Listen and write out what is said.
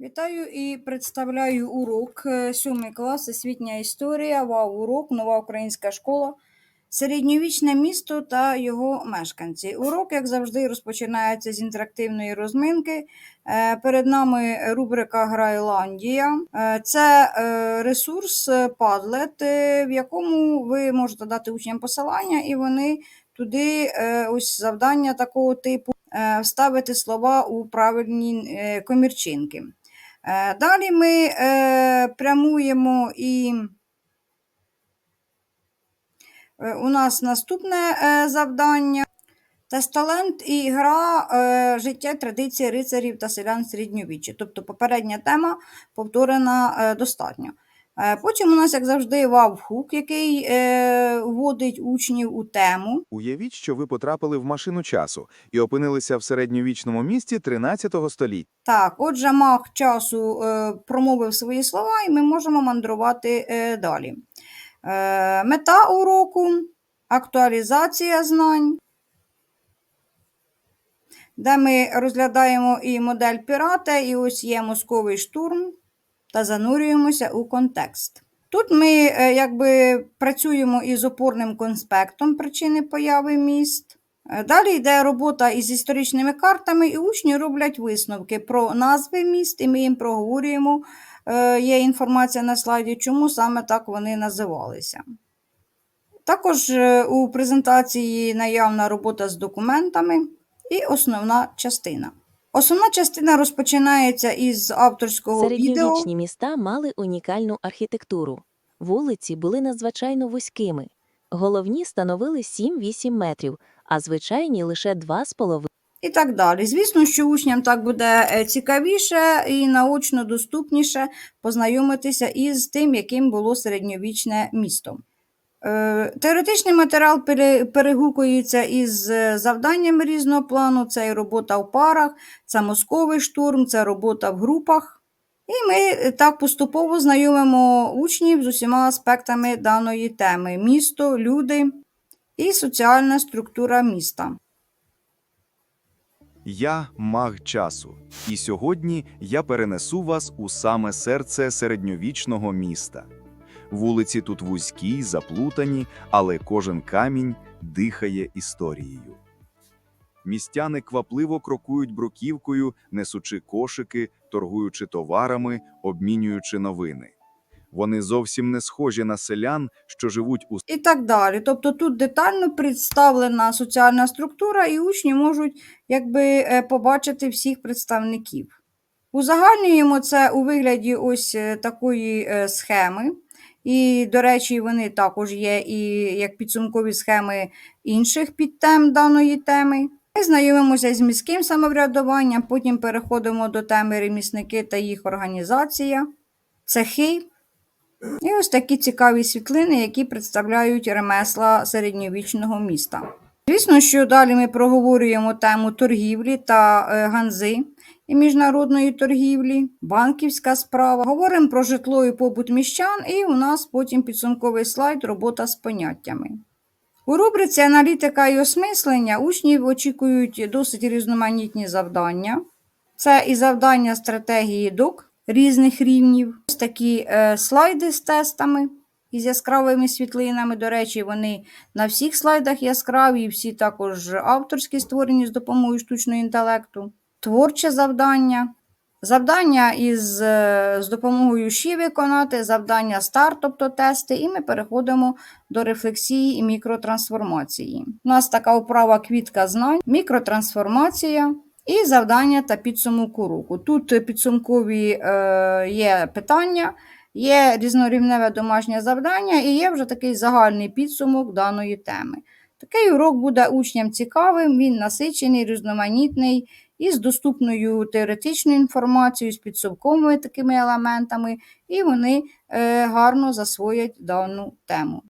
Вітаю і представляю урок е, 7 клас освітня історія, вау урок, нова українська школа, середньовічне місто та його мешканці. Урок, як завжди, розпочинається з інтерактивної розминки. Е, Перед нами рубрика Грайландія. Е, Це ресурс Padlet, в якому ви можете дати учням посилання, і вони туди ось завдання такого типу. Вставити слова у правильні комірчинки. Е, Далі ми е, прямуємо і е, у нас наступне завдання. Тесталент і гра життя, традиції рицарів та селян середньовіччя. Тобто попередня тема повторена достатньо. Е, потім у нас, як завжди, вавхук, який е, вводить учнів у тему. Уявіть, що ви потрапили в машину часу і опинилися в середньовічному місті 13 століття. Так, отже, мах часу е, промовив свої слова, і ми можемо мандрувати е, далі. Е, мета уроку актуалізація знань, де ми розглядаємо і модель пірата, і ось є мозковий штурм, та занурюємося у контекст. Тут ми е, якби працюємо із опорним конспектом причини появи міст. Е, Далі йде робота із історичними картами, і учні роблять висновки про назви міст, і ми їм проговорюємо. Е, Є інформація на слайді, чому саме так вони називалися. Також у презентації наявна робота з документами і основна частина. Основна частина розпочинається із авторського відео. Середньовічні міста мали унікальну архітектуру. Вулиці були надзвичайно вузькими. Головні становили 7-8 метрів, а звичайні лише 2,5. і так далі. Звісно, що учням так буде е, цікавіше і наочно доступніше познайомитися із тим, яким було середньовічне місто. Е, Теоретичний матеріал пере- перегукується із е, завданнями різного плану. Це і робота в парах, це мозковий штурм, це робота в групах. І ми е, так поступово знайомимо учнів з усіма аспектами даної теми: місто, люди і соціальна структура міста. Я маг часу, і сьогодні я перенесу вас у саме серце середньовічного міста. Вулиці тут вузькі, заплутані, але кожен камінь дихає історією. Містяни квапливо крокують бруківкою, несучи кошики, торгуючи товарами, обмінюючи новини. Вони зовсім не схожі на селян, що живуть у і так далі. Тобто тут детально представлена соціальна структура, і учні можуть якби, е, побачити всіх представників. Узагальнюємо це у вигляді ось е, такої е, схеми. І, до речі, вони також є і як підсумкові схеми інших підтем даної теми. Ми знайомимося з міським самоврядуванням, потім переходимо до теми ремісники та їх організація, цехи. І ось такі цікаві світлини, які представляють ремесла середньовічного міста. Звісно, що далі ми проговорюємо тему торгівлі та е, ганзи і міжнародної торгівлі, банківська справа. Говоримо про житло і побут міщан, і у нас потім підсумковий слайд робота з поняттями. У рубриці аналітика і осмислення учнів очікують досить різноманітні завдання. Це і завдання стратегії ДОК різних рівнів. Ось такі е, слайди з тестами із яскравими світлинами. До речі, вони на всіх слайдах яскраві, і всі також авторські створені з допомогою штучного інтелекту. Творче завдання. Завдання із, е, з допомогою ШІ виконати, завдання старт, тобто тести, і ми переходимо до рефлексії і мікротрансформації. У нас така вправа квітка знань, мікротрансформація і завдання та підсумок уроку. Тут підсумкові е, є питання, є різнорівневе домашнє завдання і є вже такий загальний підсумок даної теми. Такий урок буде учням цікавим, він насичений, різноманітний із доступною теоретичною інформацією, з підсумковими такими елементами, і вони е, гарно засвоять дану тему.